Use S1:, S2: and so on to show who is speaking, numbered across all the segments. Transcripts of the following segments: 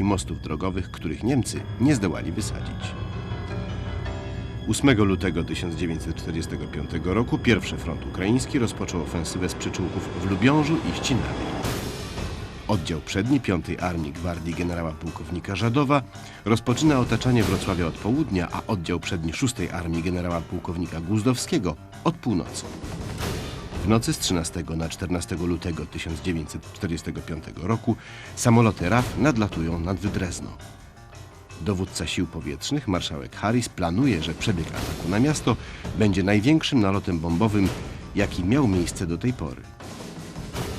S1: i mostów drogowych, których Niemcy nie zdołali wysadzić. 8 lutego 1945 roku pierwszy front ukraiński rozpoczął ofensywę z przyczółków w Lubiążu i Ścinawie. Oddział przedni 5 Armii Gwardii generała pułkownika Żadowa rozpoczyna otaczanie Wrocławia od południa, a oddział przedni 6 Armii generała pułkownika Guzdowskiego od północy. W nocy z 13 na 14 lutego 1945 roku samoloty RAF nadlatują nad Wydrezno. Dowódca sił powietrznych, marszałek Harris, planuje, że przebieg ataku na miasto będzie największym nalotem bombowym, jaki miał miejsce do tej pory.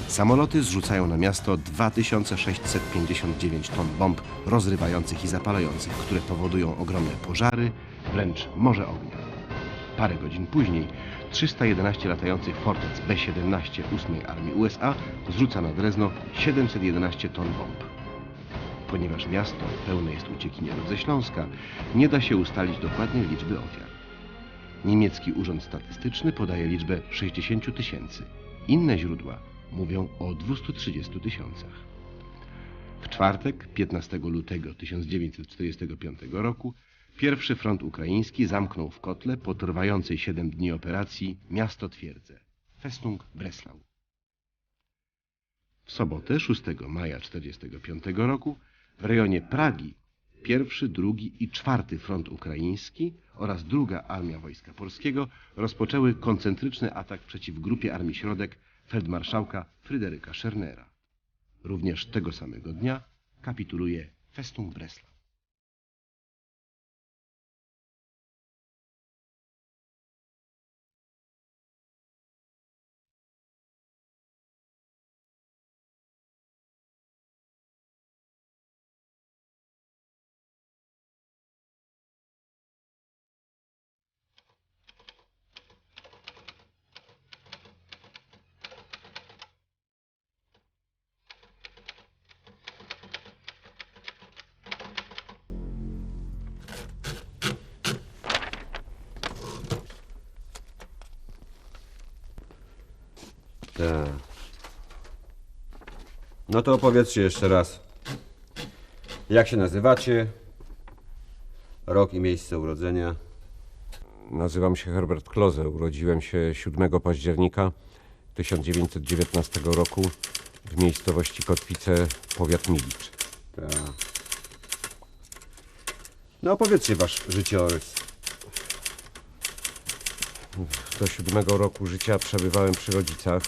S1: Samoloty zrzucają na miasto 2659 ton bomb rozrywających i zapalających, które powodują ogromne pożary, wręcz morze ognia. Parę godzin później 311 latających fortec B-17 8 Armii USA zrzuca na Drezno 711 ton bomb. Ponieważ miasto pełne jest uciekinierów ze Śląska, nie da się ustalić dokładnej liczby ofiar. Niemiecki Urząd Statystyczny podaje liczbę 60 tysięcy. Inne źródła mówią o 230 tysiącach. W czwartek, 15 lutego 1945 roku, pierwszy front ukraiński zamknął w kotle po trwającej 7 dni operacji miasto twierdzę, Festung Breslau. W sobotę, 6 maja 1945 roku, w rejonie Pragi pierwszy, drugi i czwarty front ukraiński oraz druga armia Wojska Polskiego rozpoczęły koncentryczny atak przeciw grupie Armii Środek feldmarszałka Fryderyka Schernera. Również tego samego dnia kapituluje Festung Breslau.
S2: Tak. No to opowiedzcie jeszcze raz. Jak się nazywacie? Rok i miejsce urodzenia. Nazywam się Herbert Kloze. Urodziłem się 7 października 1919 roku w miejscowości Kotwice, powiat Milicz. Tak. No opowiedzcie wasz życiorys. Do siódmego roku życia przebywałem przy rodzicach.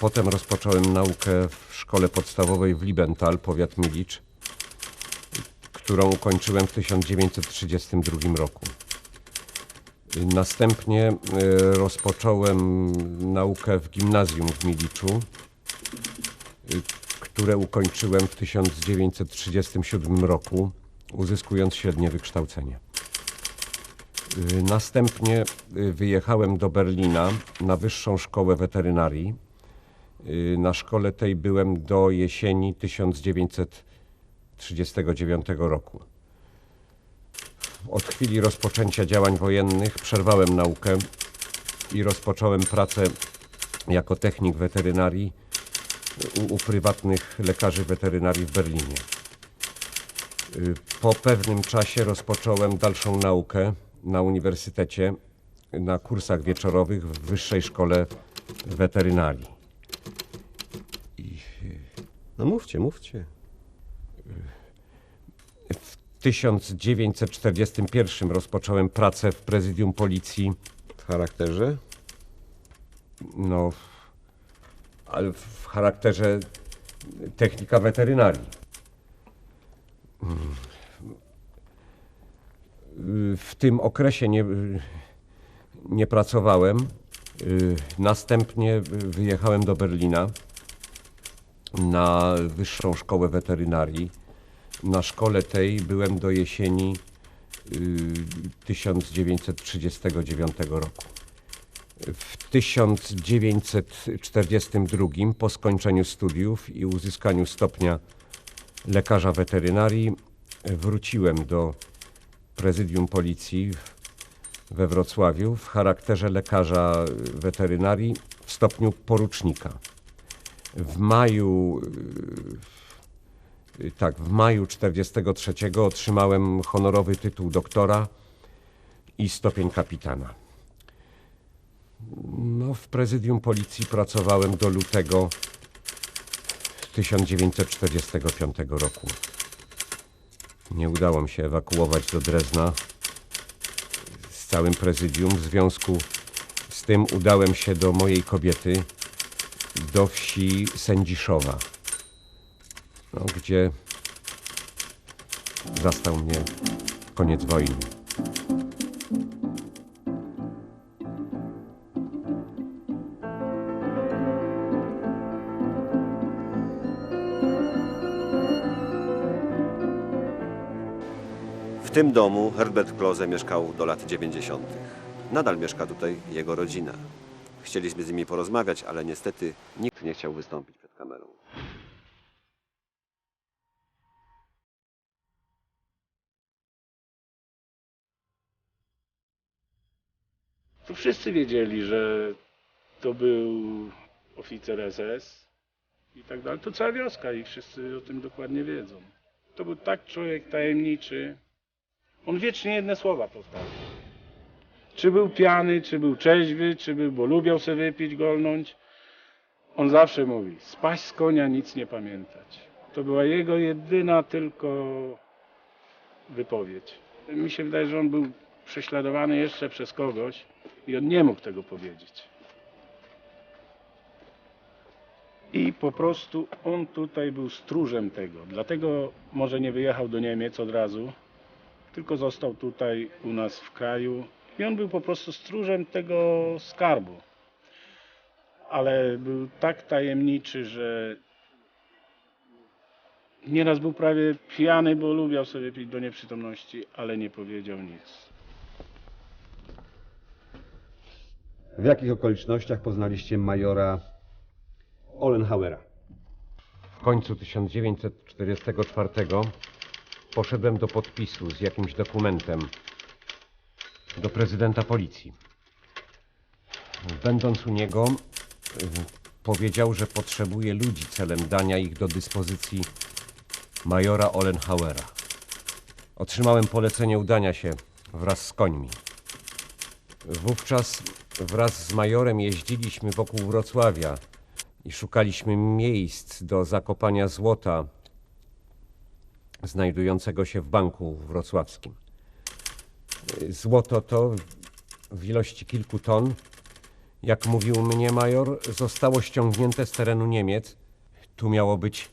S2: Potem rozpocząłem naukę w szkole podstawowej w Liebenthal, powiat Milicz, którą ukończyłem w 1932 roku. Następnie e, rozpocząłem naukę w gimnazjum w Miliczu, e, które ukończyłem w 1937 roku, uzyskując średnie wykształcenie. Y, Następnie wyjechałem do Berlina na wyższą szkołę weterynarii. Y, Na szkole tej byłem do jesieni 1939 roku. Od chwili rozpoczęcia działań wojennych przerwałem naukę i rozpocząłem pracę jako technik weterynarii u, u prywatnych lekarzy weterynarii w Berlinie. Y, Po pewnym czasie rozpocząłem dalszą naukę na uniwersytecie na kursach wieczorowych w Wyższej Szkole Weterynarii. Y, no mówcie, mówcie. W 1941 rozpocząłem pracę w prezydium policji
S3: W charakterze?
S2: no, ale w charakterze technika weterynarii. Mm. W tym okresie nie, nie pracowałem. Następnie wyjechałem do Berlina na wyższą szkołę weterynarii. Na szkole tej byłem do jesieni y, 1939 roku. W 1942 po skończeniu studiów i uzyskaniu stopnia lekarza weterynarii wróciłem do prezydium policji we Wrocławiu w charakterze lekarza weterynarii w stopniu porucznika. W maju Y, Tak, w maju 43 otrzymałem honorowy tytuł doktora i stopień kapitana. No, w prezydium policji pracowałem do lutego 1945 roku. Nie udało mi się ewakuować do Drezna z całym prezydium. W związku z tym udałem się do mojej kobiety, do wsi Sędziszowa, no, gdzie zastał mnie koniec wojny.
S3: W tym domu Herbert Klose mieszkał do lat 90. Nadal mieszka tutaj jego rodzina. Chcieliśmy z nimi porozmawiać, ale niestety nikt nie chciał wystąpić przed kamerą.
S4: Tu wszyscy wiedzieli, że to był oficer SS i tak dalej. To cała wioska i wszyscy o tym dokładnie wiedzą. To był tak człowiek tajemniczy. On wiecznie jedne słowa powtarzał. Czy był pijany, czy był trzeźwy, czy był, bo lubiał sobie wypić, golnąć. On zawsze mówi, spaść z konia, nic nie pamiętać. To była jego jedyna tylko wypowiedź. Mi się wydaje, że on był prześladowany jeszcze przez kogoś i on nie mógł tego powiedzieć. I po prostu on tutaj był stróżem tego. Dlatego może nie wyjechał do Niemiec od razu, tylko został tutaj u nas w kraju. I on był po prostu stróżem tego skarbu. Ale był tak tajemniczy, że nieraz był prawie pijany, bo lubiał sobie pić do nieprzytomności, ale nie powiedział nic.
S5: W jakich okolicznościach poznaliście majora Ollenhauera?
S2: W końcu 1944 poszedłem do podpisu z jakimś dokumentem do prezydenta policji. Będąc u niego, y, powiedział, że potrzebuje ludzi celem dania ich do dyspozycji majora Ollenhauera. Otrzymałem polecenie udania się wraz z końmi. Wówczas wraz z majorem jeździliśmy wokół Wrocławia i szukaliśmy miejsc do zakopania złota znajdującego się w banku wrocławskim. Złoto to w ilości kilku ton, jak mówił mnie major, zostało ściągnięte z terenu Niemiec. Tu miało być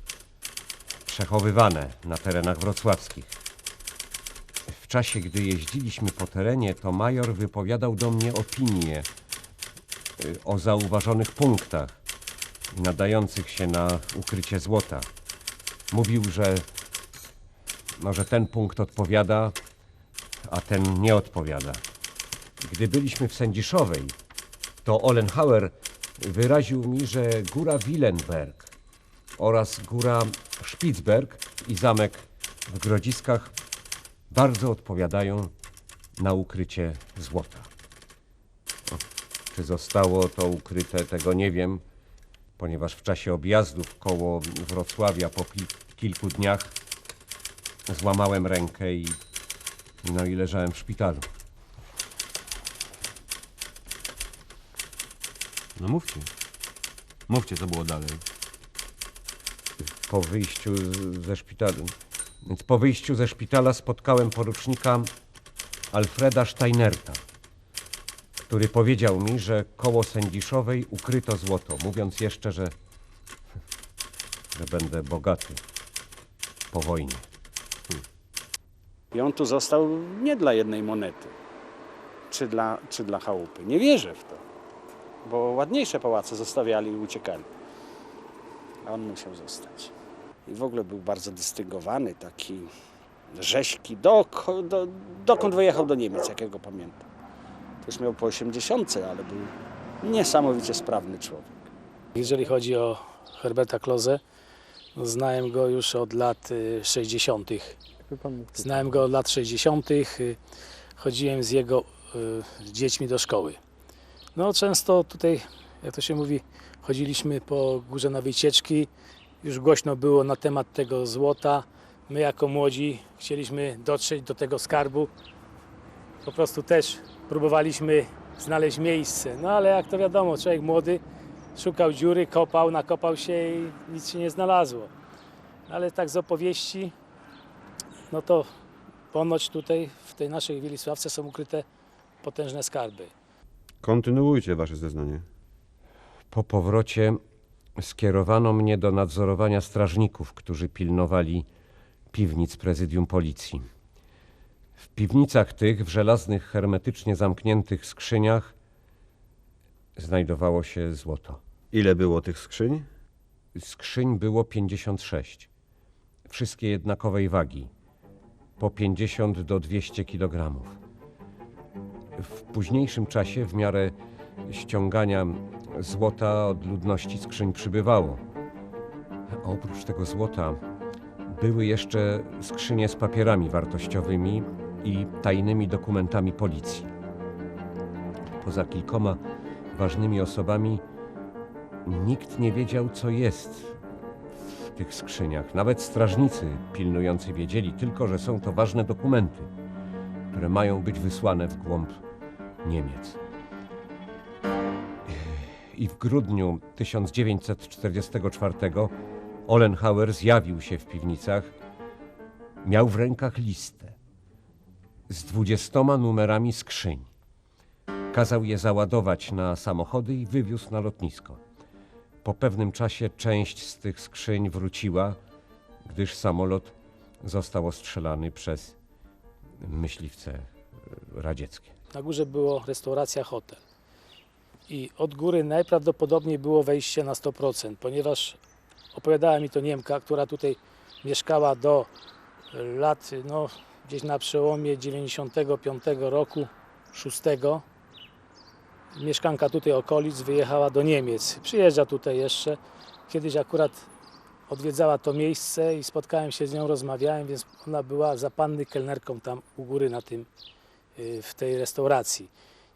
S2: przechowywane na terenach wrocławskich. W czasie, gdy jeździliśmy po terenie, to major wypowiadał do mnie opinie y, o zauważonych punktach nadających się na ukrycie złota. Mówił, że może ten punkt odpowiada, a ten nie odpowiada. Gdy byliśmy w Sędziszowej, to Ollenhauer wyraził mi, że góra Willenberg oraz góra Spitzberg i zamek w Grodziskach bardzo odpowiadają na ukrycie złota. O, Czy zostało to ukryte, tego nie wiem, ponieważ w czasie objazdów koło Wrocławia po kil- kilku dniach złamałem rękę i, no i leżałem w szpitalu.
S6: No mówcie. Mówcie, co było dalej.
S2: po wyjściu z- ze szpitala. Więc po wyjściu ze szpitala spotkałem porucznika Alfreda Steinerta, który powiedział mi, że koło Sędziszowej ukryto złoto, mówiąc jeszcze, że, że będę bogaty po wojnie.
S7: I on tu został nie dla jednej monety, czy dla, czy dla chałupy. Nie wierzę w to, bo ładniejsze pałace zostawiali i uciekali. A on musiał zostać. I w ogóle był bardzo dystyngowany, taki rześki. Dok, do, dokąd wyjechał do Niemiec, jakiego pamiętam. To już miał po 80, ale był niesamowicie sprawny człowiek.
S8: Jeżeli chodzi o Herberta no znałem go już od lat y, 60. Znałem go od lat 60. y, Chodziłem z jego y, dziećmi do szkoły. No często tutaj, jak to się mówi, chodziliśmy po górze na wycieczki już głośno było na temat tego złota. My jako młodzi chcieliśmy dotrzeć do tego skarbu. Po prostu też próbowaliśmy znaleźć miejsce. No ale jak to wiadomo, człowiek młody szukał dziury, kopał, nakopał się i nic się nie znalazło. Ale tak z opowieści, no to ponoć tutaj w tej naszej Wilisławce są ukryte potężne skarby.
S5: Kontynuujcie wasze zeznanie.
S2: Po powrocie skierowano mnie do nadzorowania strażników, którzy pilnowali piwnic prezydium policji. W piwnicach tych, w żelaznych, hermetycznie zamkniętych skrzyniach, znajdowało się złoto.
S5: Ile było tych skrzyń?
S2: Skrzyń było 56. Wszystkie jednakowej wagi. Po 50 do 200 kg. W późniejszym czasie, w miarę ściągania złota od ludności skrzyń przybywało. A oprócz tego złota były jeszcze skrzynie z papierami wartościowymi i tajnymi dokumentami policji. Poza kilkoma ważnymi osobami Nikt nie wiedział, co jest tych skrzyniach. Nawet strażnicy pilnujący wiedzieli tylko, że są to ważne dokumenty, które mają być wysłane w głąb Niemiec. I w grudniu 1944 Ollenhauer zjawił się w piwnicach. Miał w rękach listę z dwudziestoma numerami skrzyń. Kazał je załadować na samochody i wywiózł na lotnisko. Po pewnym czasie część z tych skrzyń wróciła, gdyż samolot został ostrzelany przez myśliwce e, radzieckie.
S8: Na górze było restauracja hotel. I od góry najprawdopodobniej było wejście na 100%, ponieważ opowiadała mi to Niemka, która tutaj mieszkała do lat, no gdzieś na przełomie 95 roku, 6. Mieszkanka tutaj okolic wyjechała do Niemiec. Przyjeżdża tutaj jeszcze. Kiedyś akurat odwiedzała to miejsce i spotkałem się z nią, rozmawiałem, więc ona była za panny kelnerką tam u góry na tym, y, w tej restauracji.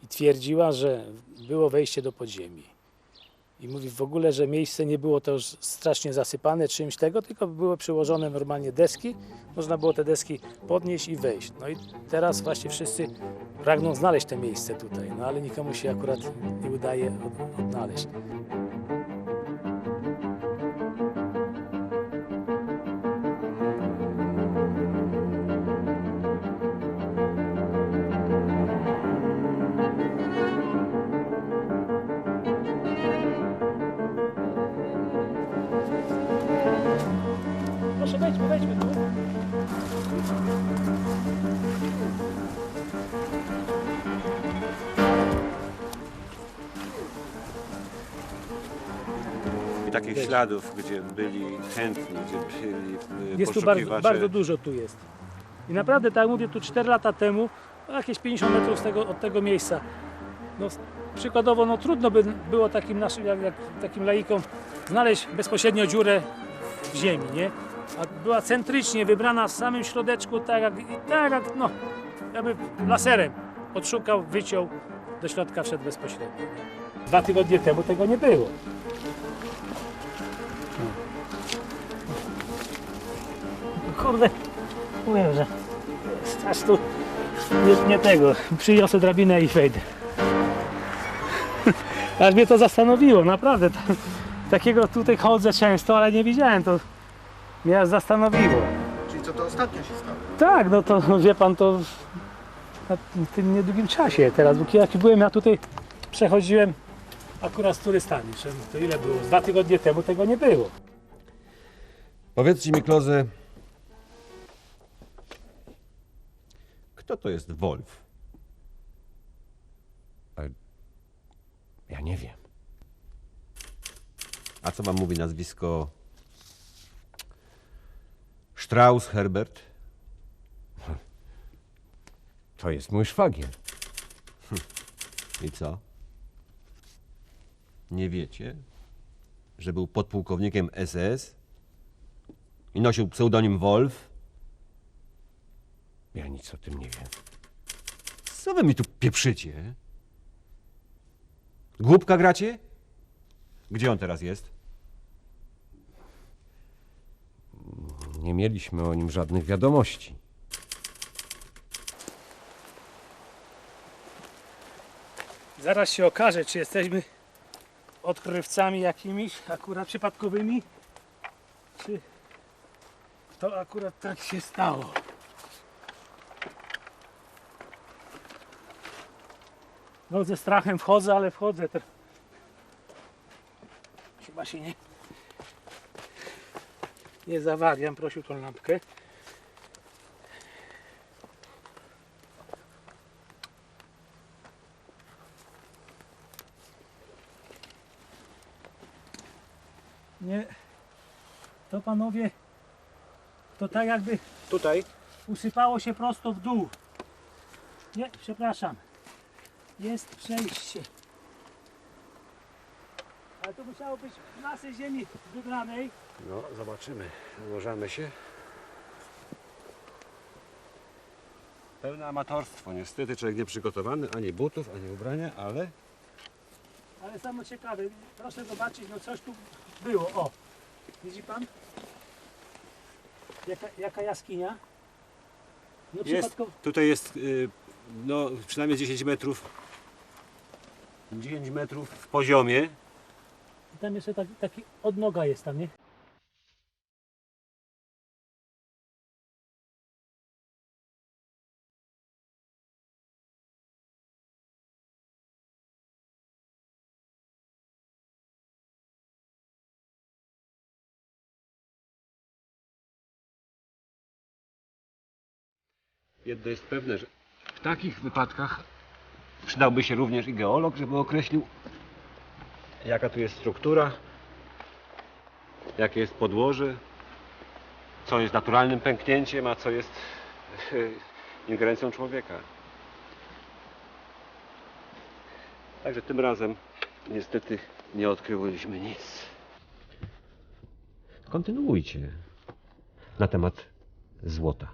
S8: I twierdziła, że było wejście do podziemi. I mówi w ogóle, że miejsce nie było to już strasznie zasypane czymś tego, tylko były przyłożone normalnie deski. Można było te deski podnieść i wejść. No i teraz właśnie wszyscy pragną znaleźć te miejsce tutaj, no ale nikomu się akurat nie udaje od, odnaleźć.
S3: Takich śladów, gdzie byli chętni, gdzie byli y,
S8: Jest tu bardzo,
S3: poszukiwacze.
S8: bardzo dużo tu jest. I naprawdę, tak jak mówię, tu 4 lata temu, no jakieś 50 metrów z tego, od tego miejsca. No, s- przykładowo, no trudno by było takim naszym, jak, jak takim laikom znaleźć bezpośrednio dziurę w ziemi, nie? A była centrycznie wybrana w samym środeczku, tak jak, i tak jak no, jakby laserem odszukał, wyciął, do środka wszedł bezpośrednio. Dwa tygodnie temu tego nie było. Kurde, mówię, że aż tu nie, nie tego. Przyniosę drabinę i wejdę. Aż mnie to zastanowiło, naprawdę. Ta, takiego tutaj chodzę często, ale nie widziałem, to mnie aż zastanowiło.
S1: Czyli co to ostatnio się stało?
S8: Tak, no to wie pan, to na tym niedługim czasie teraz, bo jak byłem, ja tutaj przechodziłem akurat z turystami. Że To ile było? Dwa tygodnie temu tego nie było.
S5: Powiedzcie mi, Kloze, kto to jest Wolf?
S2: Ja nie wiem.
S5: A co wam mówi nazwisko Strauss Herbert?
S2: To jest mój szwagier.
S5: I co? Nie wiecie, że był podpułkownikiem SS i nosił pseudonim Wolf?
S2: Ja nic o tym nie wiem.
S5: Co wy mi tu pieprzycie? Głupka gracie? Gdzie on teraz jest?
S2: Nie mieliśmy o nim żadnych wiadomości.
S8: Zaraz się okaże, czy jesteśmy odkrywcami jakimiś, akurat przypadkowymi, czy to akurat tak się stało. No ze strachem wchodzę, ale wchodzę. Chyba się nie, nie zawaliam. Prosił tą lampkę. Nie. To panowie, to tak jakby
S7: Tutaj
S8: usypało się prosto w dół. Nie, przepraszam. Jest przejście. Ale to musiało być masy ziemi wybranej.
S7: No, zobaczymy. Ułożamy się.
S3: Pełne amatorstwo. Niestety człowiek nieprzygotowany, ani butów, ani ubrania, ale
S8: Ale samo ciekawe, proszę zobaczyć, no coś tu było. O, widzi pan? Jaka, jaka jaskinia? No
S3: jest,
S8: przypadkowo.
S3: tutaj jest y, no, przynajmniej 10 metrów 10 metrów w poziomie.
S8: I tam jeszcze taki, taki odnoga jest tam, nie?
S3: Jedno jest pewne, że w takich wypadkach przydałby się również i geolog, żeby określił jaka tu jest struktura, jakie jest podłoże, co jest naturalnym pęknięciem, a co jest ingerencją człowieka. Także tym razem niestety nie odkryliśmy nic. Kontynuujcie na temat złota.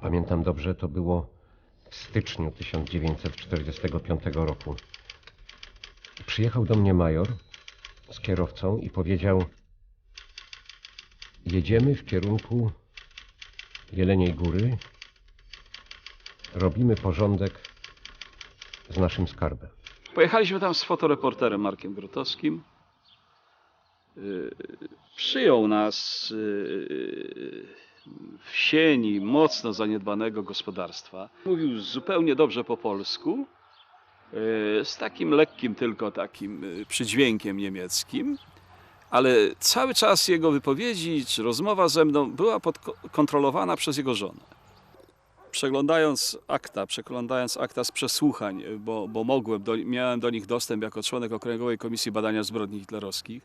S2: Pamiętam dobrze, to było w styczniu 1945 roku. Przyjechał do mnie major z kierowcą i powiedział: Jedziemy w kierunku Jeleniej Góry, robimy porządek z naszym skarbem.
S9: Pojechaliśmy tam z fotoreporterem Markiem Grotowskim. Yy, Przyjął nas yy, w sieni mocno zaniedbanego gospodarstwa. Mówił zupełnie dobrze po polsku, yy, z takim lekkim tylko takim yy, przydźwiękiem niemieckim, ale cały czas jego wypowiedzi czy rozmowa ze mną była kontrolowana przez jego żonę przeglądając akta, przeglądając akta z przesłuchań, bo, bo mogłem, do, miałem do nich dostęp jako członek Okręgowej Komisji Badania Zbrodni Hitlerowskich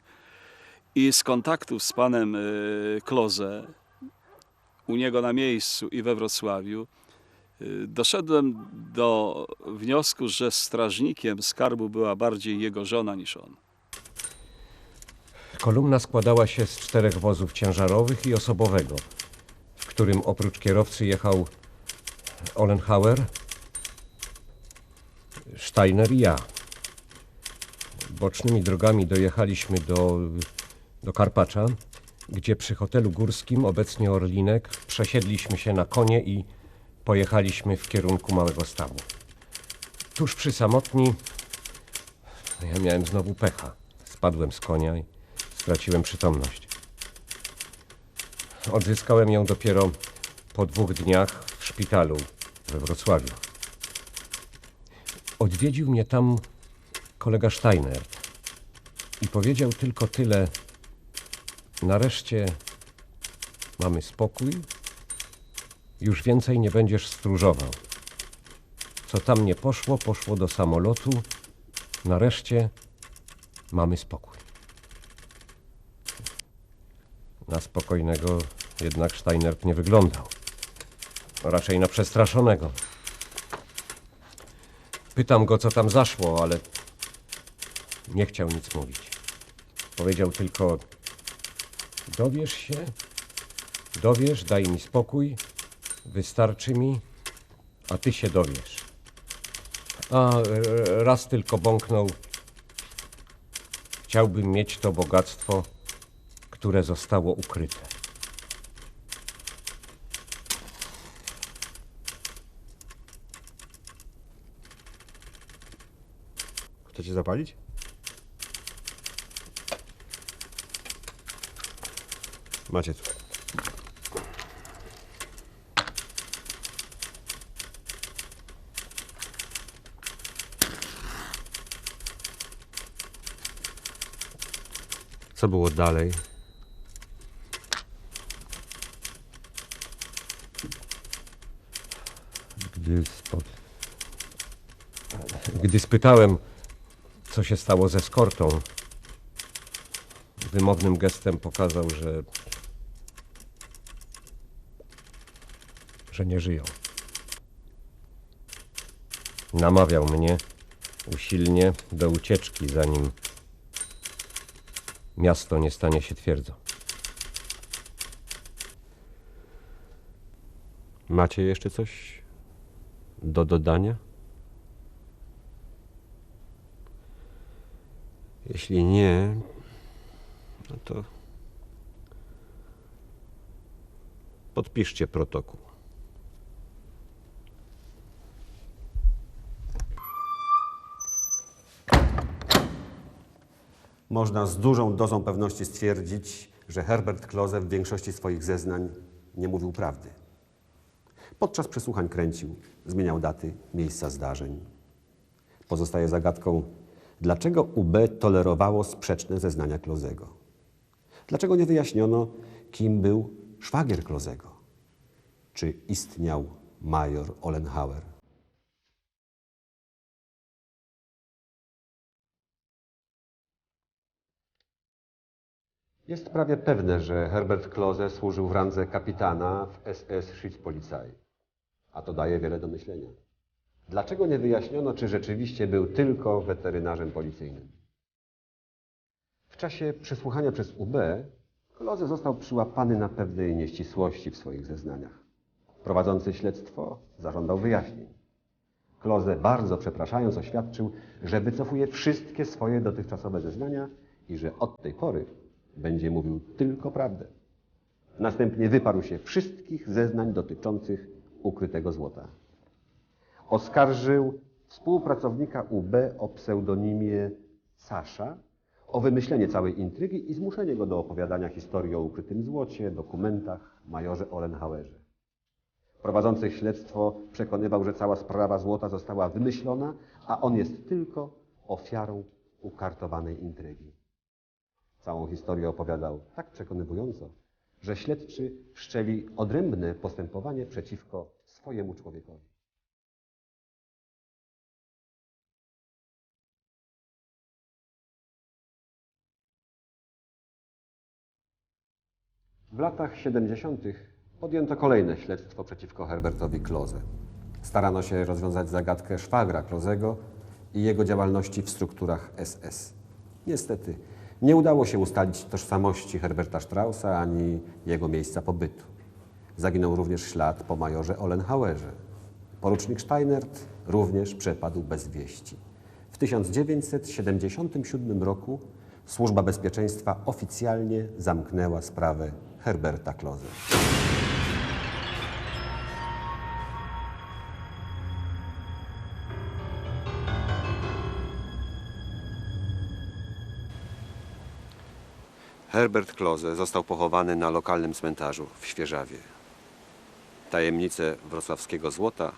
S9: i z kontaktów z panem Kloze u niego na miejscu i we Wrocławiu y, doszedłem do wniosku, że strażnikiem skarbu była bardziej jego żona niż on.
S2: Kolumna składała się z czterech wozów ciężarowych i osobowego, w którym oprócz kierowcy jechał Olenhauer, Steiner i ja. Bocznymi drogami dojechaliśmy do, do Karpacza, gdzie przy hotelu górskim, obecnie Orlinek, przesiedliśmy się na konie i pojechaliśmy w kierunku Małego Stawu. Tuż przy samotni ja miałem znowu pecha. Spadłem z konia i straciłem przytomność. Odzyskałem ją dopiero po dwóch dniach w szpitalu we Wrocławiu. Odwiedził mnie tam kolega Steiner i powiedział tylko tyle. Nareszcie mamy spokój, już więcej nie będziesz stróżował. Co tam nie poszło, poszło do samolotu. Nareszcie mamy spokój. Na spokojnego jednak Steiner nie wyglądał. Raczej na przestraszonego. Pytam go, co tam zaszło, ale nie chciał nic mówić. Powiedział tylko: Dowiesz się, dowiesz, daj mi spokój, wystarczy mi, a ty się dowiesz. A e, raz tylko bąknął: Chciałbym mieć to bogactwo, które zostało ukryte.
S5: Chcecie zapalić? Macie tu. Co było dalej?
S2: Gdy, spod... Gdy spytałem, co się stało ze skortą, wymownym gestem pokazał, że. Że nie żyją. Namawiał mnie usilnie do ucieczki, zanim miasto nie stanie się twierdzą.
S5: Macie jeszcze coś do dodania? Jeśli nie, no to podpiszcie protokół.
S3: Można z dużą dozą pewności stwierdzić, że Herbert Klose w większości swoich zeznań nie mówił prawdy. Podczas przesłuchań kręcił, zmieniał daty, miejsca zdarzeń. Pozostaje zagadką, dlaczego UB tolerowało sprzeczne zeznania Klozego. Dlaczego nie wyjaśniono, kim był szwagier Klozego? Czy istniał major Olenhauer? Jest prawie pewne, że Herbert Klose służył w randze kapitana w SS Schiffspolizei. A to daje wiele do myślenia. Dlaczego nie wyjaśniono, czy rzeczywiście był tylko weterynarzem policyjnym? W czasie przesłuchania przez UB Klose został przyłapany na pewnej nieścisłości w swoich zeznaniach. Prowadzący śledztwo zażądał wyjaśnień. Klose, bardzo przepraszając, oświadczył, że wycofuje wszystkie swoje dotychczasowe zeznania i że od tej pory będzie mówił tylko prawdę. Następnie wyparł się wszystkich zeznań dotyczących ukrytego złota. Oskarżył współpracownika UB o pseudonimie Sasza o wymyślenie całej intrygi i zmuszenie go do opowiadania historii o ukrytym złocie, dokumentach, majorze Olenhauerze. Prowadzący śledztwo przekonywał, że cała sprawa złota została wymyślona, a on jest tylko ofiarą ukartowanej intrygi. Całą historię opowiadał tak przekonywująco, że śledczy wszczęli odrębne postępowanie przeciwko swojemu człowiekowi. W latach 70. podjęto kolejne śledztwo przeciwko Herbertowi Kloze. Starano się rozwiązać zagadkę szwagra Klozego i jego działalności w strukturach SS. Niestety, nie udało się ustalić tożsamości Herberta Straussa ani jego miejsca pobytu. Zaginął również ślad po majorze Olenhauerze. Porucznik Steinert również przepadł bez wieści. W 1977 roku Służba Bezpieczeństwa oficjalnie zamknęła sprawę Herberta Kloze. Herbert Kloze został pochowany na lokalnym cmentarzu w Świeżawie. Tajemnicę wrocławskiego złota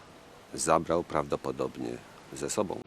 S3: zabrał prawdopodobnie ze sobą.